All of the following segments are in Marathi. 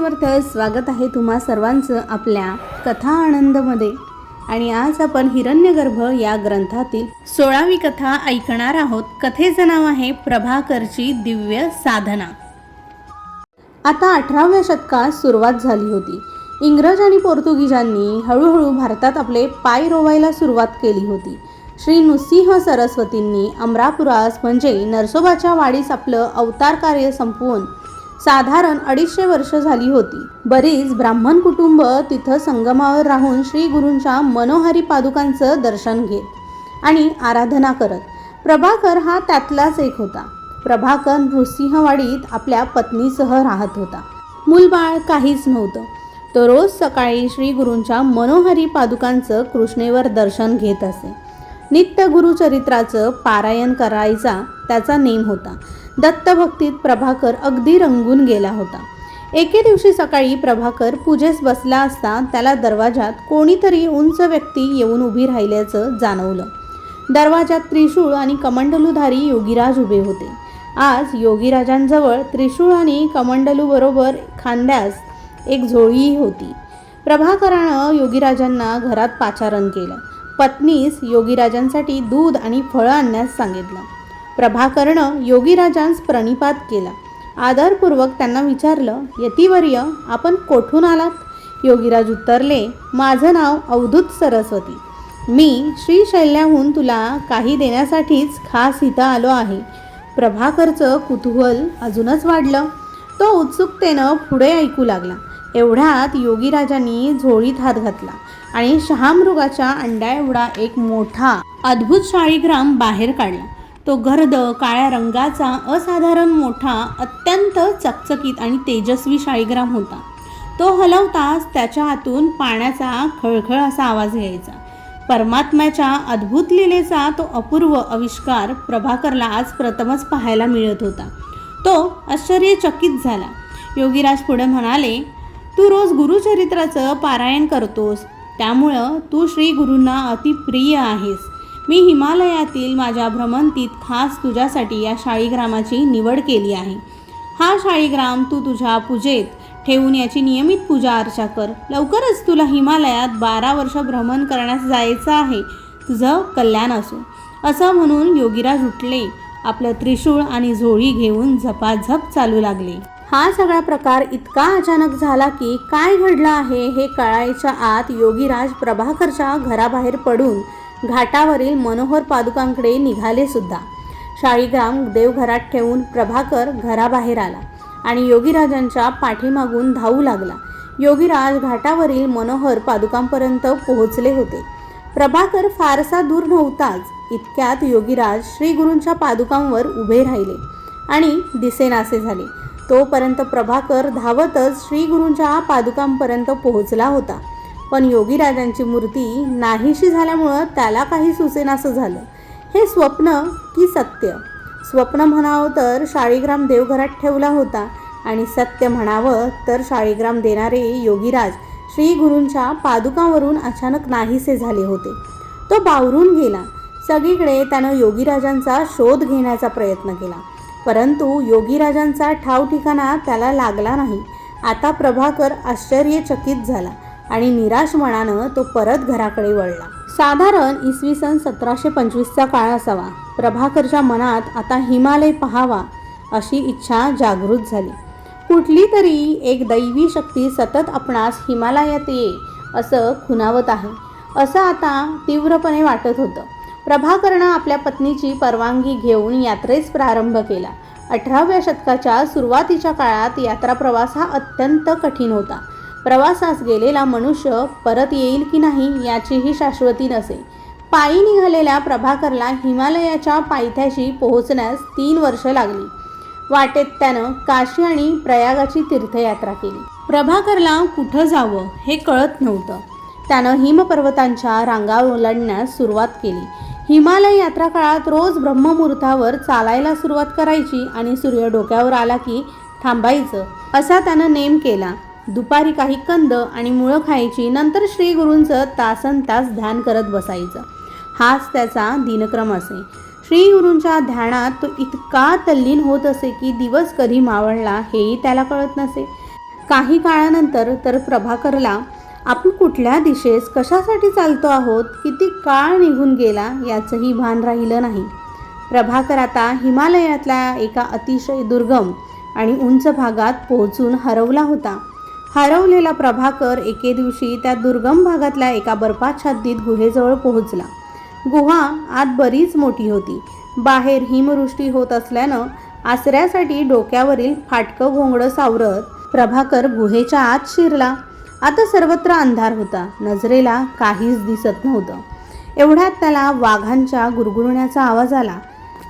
समर्थ स्वागत आहे तुम्हा सर्वांचं आपल्या कथा आनंदमध्ये. आणि आज आपण हिरण्यगर्भ या ग्रंथातील सोळावी कथा ऐकणार आहोत. कथेचं नाव आहे प्रभाकरची दिव्य साधना. आता अठराव्या शतकात सुरुवात झाली होती. इंग्रज आणि पोर्तुगीजांनी हळूहळू भारतात आपले पाय रोवायला सुरुवात केली होती. श्री नृसिंह सरस्वतींनी अमरापुरास म्हणजे नरसोबाच्या वाडीस आपलं अवतार कार्य संपवून साधारण अडीचशे वर्ष झाली होती. बरीच ब्राह्मण कुटुंब तिथं संगमावर राहून श्री गुरूंच्या मनोहारी पादुकांचं दर्शन घेत आणि आराधना करत. प्रभाकर हा त्यातलाच एक होता. प्रभाकर नृसिंहवाडीत आपल्या पत्नीसह राहत होता. मूलबाळ काहीच नव्हतं. तो रोज सकाळी श्री गुरूंच्या मनोहारी पादुकांचं कृष्णेवर दर्शन घेत असे. नित्य गुरुचरित्राचं पारायण करायचा त्याचा नेम होता. दत्तभक्तीत प्रभाकर अगदी रंगून गेला होता. एके दिवशी सकाळी प्रभाकर पूजेस बसला असता त्याला दरवाजात कोणीतरी उंच व्यक्ती येऊन उभी राहिल्याचं जाणवलं. दरवाजात त्रिशूळ आणि कमंडलूधारी योगीराज उभे होते. आज योगीराजांजवळ त्रिशूळ आणि कमंडलूबरोबर खांद्यास एक झोळीही होती. प्रभाकरानं योगीराजांना घरात पाचारण केलं. पत्नीस योगीराजांसाठी दूध आणि फळं आणण्यास सांगितलं. प्रभाकरनं योगीराजांस प्रणिपात केला. आदरपूर्वक त्यांना विचारलं यतिवर्य आपण कोठून आलात? योगीराज उत्तरले माझं नाव अवधूत सरस्वती. मी श्रीशैल्याहून तुला काही देण्यासाठीच खास इथं आलो आहे. प्रभाकरचं कुतूहल अजूनच वाढलं. तो उत्सुकतेनं पुढे ऐकू लागला. एवढ्यात योगीराजांनी झोळीत हात घातला आणि शहामृगाच्या अंड्या एवढा एक मोठा अद्भुत शाळीग्राम बाहेर काढला. तो गर्द काळ्या रंगाचा असाधारण मोठा अत्यंत चकचकीत आणि तेजस्वी शाळीग्राम होता. तो हलवताच त्याच्या हातून पाण्याचा खळखळ असा आवाज यायचा. परमात्म्याच्या अद्भुत लिलेचा तो अपूर्व आविष्कार प्रभाकरला आज प्रथमच पाहायला मिळत होता. तो आश्चर्यचकित झाला. योगीराज पुढे म्हणाले तू रोज गुरुचरित्राचं पारायण करतोस. त्यामुळं तू श्री गुरूंना अतिप्रिय आहेस. मी हिमालयातील माझ्या भ्रमंतीत खास तुझ्यासाठी या शाळीग्रामाची निवड केली आहे. हा शाळीग्राम तू तुझ्या पूजेत ठेवून याची नियमित पूजा अर्चा कर. लवकरच तुला हिमालयात बारा वर्ष भ्रमण करण्यास जायचं आहे. तुझं कल्याण असो. असं म्हणून योगीराज उठले. आपलं त्रिशूळ आणि झोळी घेऊन झपाझप चालू लागले. हा सगळा प्रकार इतका अचानक झाला की काय घडलं आहे हे कळायच्या आत योगीराज प्रभाकरच्या घराबाहेर पडून घाटावरील मनोहर पादुकांकडे निघाले सुद्धा. शाळीग्राम देवघरात ठेवून प्रभाकर घराबाहेर आला आणि योगीराजांच्या पाठीमागून धावू लागला. योगीराज घाटावरील मनोहर पादुकांपर्यंत पोहोचले होते. प्रभाकर फारसा दूर नव्हताच. इतक्यात योगीराज श्रीगुरूंच्या पादुकांवर उभे राहिले आणि दिसेनासे झाले. तोपर्यंत प्रभाकर धावतच श्रीगुरूंच्या पादुकांपर्यंत पोहोचला होता. पण योगीराजांची मूर्ती नाहीशी झाल्यामुळं त्याला काही सुचेनासं झालं. हे स्वप्न की सत्य? स्वप्न म्हणावं तर शाळीग्राम देवघरात ठेवला होता आणि सत्य म्हणावं तर शाळीग्राम देणारे योगीराज श्री गुरूंच्या पादुकावरून अचानक नाहीसे झाले होते. तो बावरून गेला. सगळीकडे त्यानं योगीराजांचा शोध घेण्याचा प्रयत्न केला. परंतु योगीराजांचा ठाव ठिकाणा त्याला लागला नाही. आता प्रभाकर आश्चर्यचकित झाला. आणि निराश मनानं तो परत घराकडे वळला. साधारण इसवी सन सतराशे पंचवीसचा काळ असावा. प्रभाकरच्या मनात आता हिमालय पहावा अशी इच्छा जागृत झाली. कुठली तरी एक दैवी शक्ती सतत आपणास हिमालयात ये असं खुनावत आहे. असं आता तीव्रपणे वाटत होतं. प्रभाकरनं आपल्या पत्नीची परवानगी घेऊन यात्रेस प्रारंभ केला. अठराव्या शतकाच्या सुरुवातीच्या काळात यात्रा प्रवास हा अत्यंत कठीण होता. प्रवासास गेलेला मनुष्य परत येईल की नाही याचीही शाश्वती नसे. पायी निघालेल्या प्रभाकरला हिमालयाच्या पायथ्याशी पोहोचण्यास तीन वर्ष लागली. वाटेत त्यानं काशी आणि प्रयागाची तीर्थयात्रा केली. प्रभाकरला कुठं जावं हे कळत नव्हतं. त्यानं हिमपर्वतांच्या रांगा ओलांडण्यास सुरुवात केली. हिमालय यात्रा काळात रोज ब्रह्ममुहूर्तावर चालायला सुरुवात करायची आणि सूर्य डोक्यावर आला की थांबायचं असा त्यानं नेम केला. दुपारी काही कंद आणि मुळं खायची नंतर श्री गुरूंचं तासन तास ध्यान करत बसायचं. हाच त्याचा दिनक्रम असे. श्री गुरूंच्या ध्यानात तो इतका तल्लीन होत असे की दिवस कधी मावळला हेही त्याला कळत नसे. काही काळानंतर तर प्रभाकरला आपण कुठल्या दिशेस कशासाठी चालतो आहोत? किती काळ निघून गेला याचंही भान राहिलं नाही. प्रभाकर आता हिमालयातल्या एका अतिशय दुर्गम आणि उंच भागात पोहोचून हरवला होता. हरवलेला प्रभाकर एके दिवशी त्या दुर्गम भागातल्या एका बर्फाच्छादित गुहेजवळ पोहोचला. गुहा आत बरीच मोठी होती. बाहेर हिमवृष्टी होत असल्यानं आसऱ्यासाठी डोक्यावरील फाटकं घोंगडं सावरत प्रभाकर गुहेच्या आत शिरला. आता सर्वत्र अंधार होता. नजरेला काहीच दिसत नव्हतं. एवढ्यात त्याला वाघांच्या गुरगुरण्याचा आवाज आला.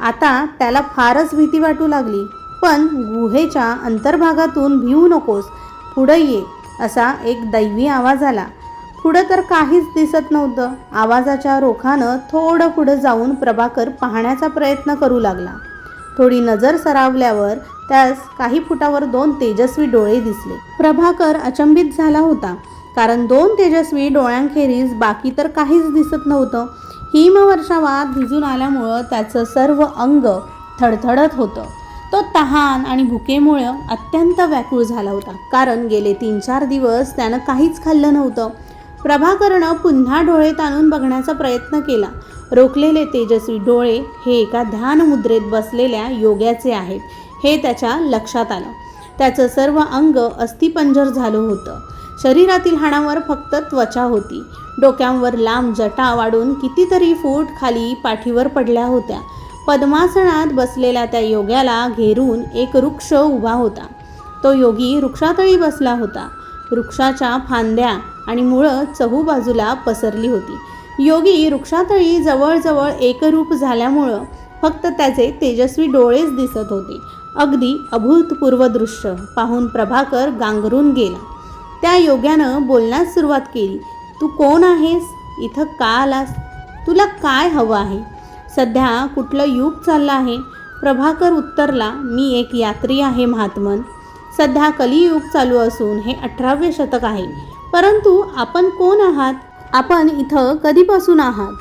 आता त्याला फारच भीती वाटू लागली. पण गुहेच्या अंतर्भागातून भिवू नकोस. पुढं ये असा एक दैवी आवाज आला. पुढं तर काहीच दिसत नव्हतं. आवाजाच्या रोखानं थोडं पुढं जाऊन प्रभाकर पाहण्याचा प्रयत्न करू लागला. थोडी नजर सरावल्यावर त्यास काही फुटावर दोन तेजस्वी डोळे दिसले. प्रभाकर अचंबित झाला होता कारण दोन तेजस्वी डोळ्यांखेरीज बाकी तर काहीच दिसत नव्हतं. हिमवर्षावात भिजून आल्यामुळं त्याचं सर्व अंग थडथडत होतं. तो तहान आणि भुकेमुळं अत्यंत व्याकुळ झाला होता. कारण गेले तीन चार दिवस त्यानं काहीच खाल्लं नव्हतं. प्रभाकरनं पुन्हा डोळे ताणून बघण्याचा प्रयत्न केला. रोखलेले तेजस्वी डोळे हे एका ध्यान मुद्रेत बसलेल्या योग्याचे आहेत हे त्याच्या लक्षात आलं. त्याचं सर्व अंग अस्थिपंजर झालं होतं. शरीरातील हाडांवर फक्त त्वचा होती. डोक्यांवर लांब जटा वाढून कितीतरी फूट खाली पाठीवर पडल्या होत्या. पद्मासनात बसलेल्या त्या योग्याला घेरून एक वृक्ष उभा होता. तो योगी वृक्षातळी बसला होता. वृक्षाच्या फांद्या आणि मुळं चहूबाजूला पसरली होती. योगी वृक्षातळी जवळजवळ एकरूप झाल्यामुळं फक्त त्याचे तेजस्वी डोळेच दिसत होते. अगदी अभूतपूर्व दृश्य पाहून प्रभाकर गांगरून गेला. त्या योग्यानं बोलण्यास सुरुवात केली. तू कोण आहेस? इथं का आलास? तुला काय हवं आहे? सध्या कुठलं युग चाललं आहे? प्रभाकर उत्तरला मी एक यात्री आहे महात्मन. सध्या कलियुग चालू असून हे अठरावे शतक आहे. परंतु आपण कोण आहात? आपण इथं कधीपासून आहात?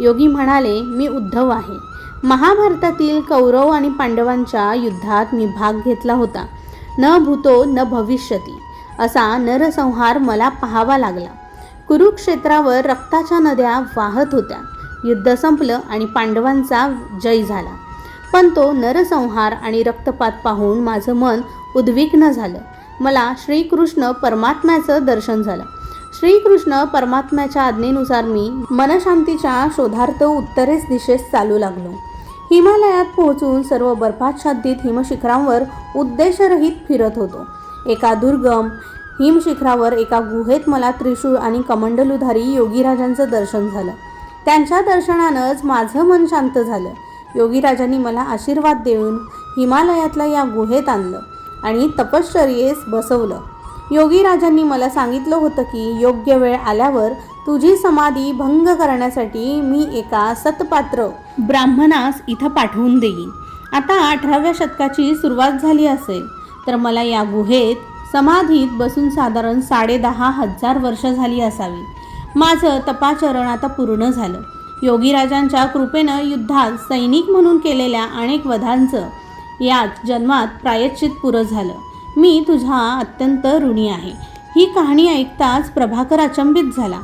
योगी म्हणाले मी उद्धव आहे. महाभारतातील कौरव आणि पांडवांच्या युद्धात मी भाग घेतला होता. न भूतो न भविष्यती. असा नरसंहार मला पाहावा लागला. कुरुक्षेत्रावर रक्ताच्या नद्या वाहत होत्या. युद्ध संपलं आणि पांडवांचा जय झाला. पण तो नरसंहार आणि रक्तपात पाहून माझं मन उद्विग्न झालं. मला श्रीकृष्ण परमात्म्याचं दर्शन झालं. श्रीकृष्ण परमात्म्याच्या आज्ञेनुसार मी मनशांतीच्या शोधार्थ उत्तरेस दिशेस चालू लागलो. हिमालयात पोहोचून सर्व बर्फाच्छादित हिमशिखरांवर उद्देशरहित फिरत होतो. एका दुर्गम हिमशिखरावर एका गुहेत मला त्रिशूळ आणि कमंडलुधारी योगीराजांचं दर्शन झालं. त्यांच्या दर्शनानंच माझं मन शांत झालं. योगीराजांनी मला आशीर्वाद देऊन हिमालयातल्या या गुहेत आणलं आणि तपश्चर्येस बसवलं. योगीराजांनी मला सांगितलं होतं की योग्य वेळ आल्यावर तुझी समाधी भंग करण्यासाठी मी एका सतपात्र ब्राह्मणास इथं पाठवून देईन. आता अठराव्या शतकाची सुरुवात झाली असेल तर मला या गुहेत समाधीत बसून साधारण साडेदहा हजार वर्ष झाली असावी. माझं तपाचरण आता पूर्ण झालं. योगीराजांच्या कृपेनं युद्धात सैनिक म्हणून केलेल्या अनेक वधांचं याच जन्मात प्रायश्चित पुरं झालं. मी तुझा अत्यंत ऋणी आहे. ही कहाणी ऐकताच प्रभाकर अचंबित झाला.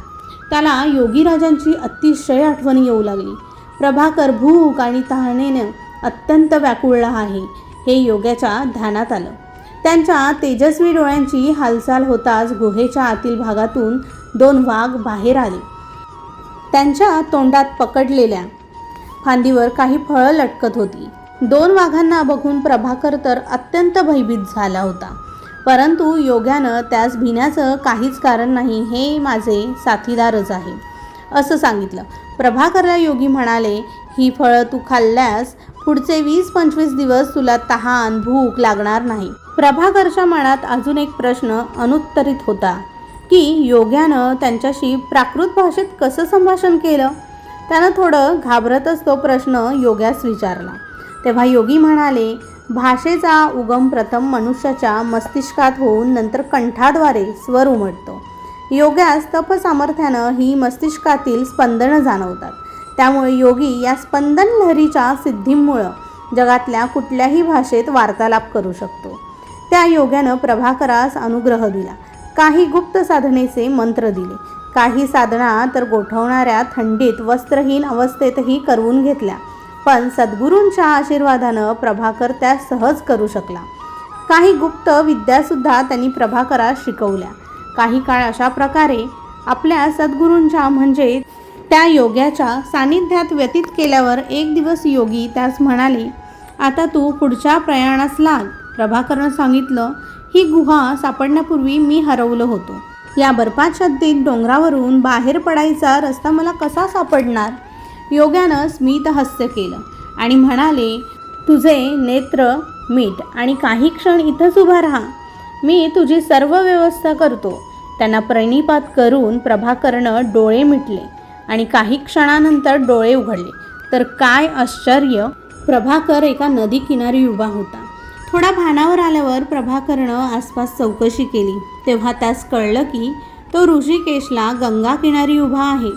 त्याला योगीराजांची अतिशय आठवण येऊ लागली. प्रभाकर भूक आणि तहानेनं अत्यंत व्याकुळला आहे हे योग्याच्या ध्यानात आलं. त्यांच्या तेजस्वी डोळ्यांची हालचाल होताच गुहेच्या आतील भागातून दोन वाघ बाहेर आले. त्यांच्या तोंडात पकडलेल्या फांदीवर काही फळं लटकत होती. दोन वाघांना बघून प्रभाकर तर अत्यंत भयभीत झाला होता. परंतु योग्यानं त्यास भिण्याचं काहीच कारण नाही हे माझे साथीदारच आहे असं सांगितलं. प्रभाकरला योगी म्हणाले ही फळं तू खाल्ल्यास पुढचे वीस पंचवीस दिवस तुला तहान भूक लागणार नाही. प्रभाकरच्या मनात अजून एक प्रश्न अनुत्तरित होता की योग्यानं त्यांच्याशी प्राकृत भाषेत कसं संभाषण केलं? त्यानं थोडं घाबरतच तो प्रश्न योग्यास विचारला. तेव्हा योगी म्हणाले भाषेचा उगम प्रथम मनुष्याच्या मस्तिष्कात होऊन नंतर कंठाद्वारे स्वर उमटतो. योग्यास तप सामर्थ्यानं ही मस्तिष्कातील स्पंदनं जाणवतात. त्यामुळे योगी या स्पंदन लहरीच्या सिद्धीमुळं जगातल्या कुठल्याही भाषेत वार्तालाप करू शकतो. त्या योग्यानं प्रभाकरास अनुग्रह दिला. काही गुप्त साधनेचे मंत्र दिले. काही साधना तर गोठवणाऱ्या थंडीत वस्त्रहीन अवस्थेतही करवून घेतल्या. पण सद्गुरूंच्या आशीर्वादानं प्रभाकर त्या सहज करू शकला. काही गुप्त विद्यासुद्धा त्यांनी प्रभाकरास शिकवल्या. काही काळ अशा प्रकारे आपल्या सद्गुरूंच्या म्हणजे त्या योग्याच्या सानिध्यात व्यतीत केल्यावर एक दिवस योगी त्यास म्हणाले आता तू पुढच्या प्रयाणास लाग. प्रभाकरनं सांगितलं ही गुहा सापडण्यापूर्वी मी हरवलो होतो. या बर्फाच्छादित डोंगरावरून बाहेर पडायचा रस्ता मला कसा सापडणार? योग्यानं स्मित हास्य केलं आणि म्हणाले तुझे नेत्र मीठ आणि काही क्षण इथंच उभा राहा. मी तुझी सर्व व्यवस्था करतो. त्यांना प्रणिपात करून प्रभाकरनं डोळे मिटले आणि काही क्षणानंतर डोळे उघडले. तर काय आश्चर्य! प्रभाकर एका नदी किनारी उभा होता. थोडा भानावर आल्यावर प्रभाकरनं आसपास चौकशी केली. तेव्हा त्यास कळलं की तो ऋषिकेशला गंगा किनारी उभा आहे.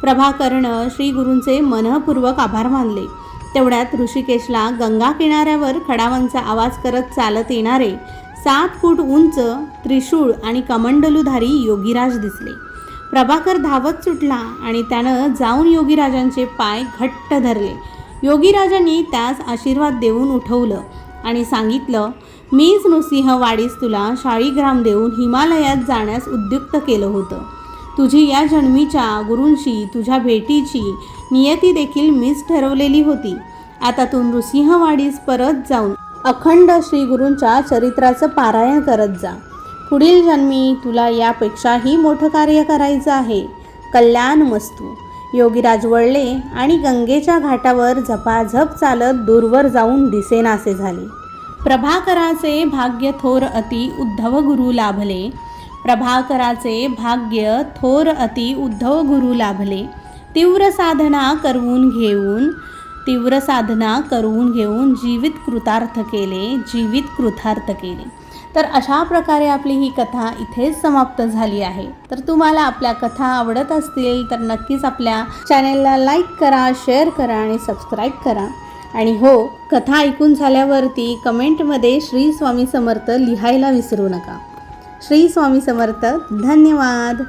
प्रभाकरनं श्रीगुरूंचे मनःपूर्वक आभार मानले. तेवढ्यात ऋषिकेशला गंगा किनाऱ्यावर खडावांचा आवाज करत चालत येणारे सात फूट उंच त्रिशूळ आणि कमंडलूधारी योगीराज दिसले. प्रभाकर धावत सुटला आणि त्यानं जाऊन योगीराजांचे पाय घट्ट धरले. योगीराजांनी त्यास आशीर्वाद देऊन उठवलं. आणि सांगितलं मीच नृसिंहवाडीस तुला शाळीग्राम देऊन हिमालयात जाण्यास उद्युक्त केलं होतं. तुझी या जन्मीच्या गुरूंशी तुझ्या भेटीची नियती देखील मीच ठरवलेली होती. आता तू नृसिंहवाडीस परत जाऊन अखंड श्री गुरूंच्या चरित्राचं पारायण करत जा. पुढील जन्मी तुला यापेक्षाही मोठं कार्य करायचं आहे. कल्याण मस्तू योगीराज वळले आणि गंगेच्या घाटावर झपाझप चालत दूरवर जाऊन दिसेनासे झाले. प्रभाकराचे भाग्य थोर अति उद्धव गुरु लाभले. प्रभाकराचे भाग्य थोर अति उद्धव गुरु लाभले. तीव्र साधना करवून घेऊन तीव्र साधना करून घेऊन जीवित कृतार्थ केले जीवित कृतार्थ केले. तर अशा प्रकारे आपली ही कथा इथेच समाप्त झाली आहे. तर तुम्हाला आपल्या कथा आवडत असतील तर नक्कीच आपल्या चॅनेलला लाईक करा शेअर करा आणि सबस्क्राईब करा. आणि हो कथा ऐकून झाल्यावरती कमेंटमध्ये श्री स्वामी समर्थ लिहायला विसरू नका. श्री स्वामी समर्थ धन्यवाद.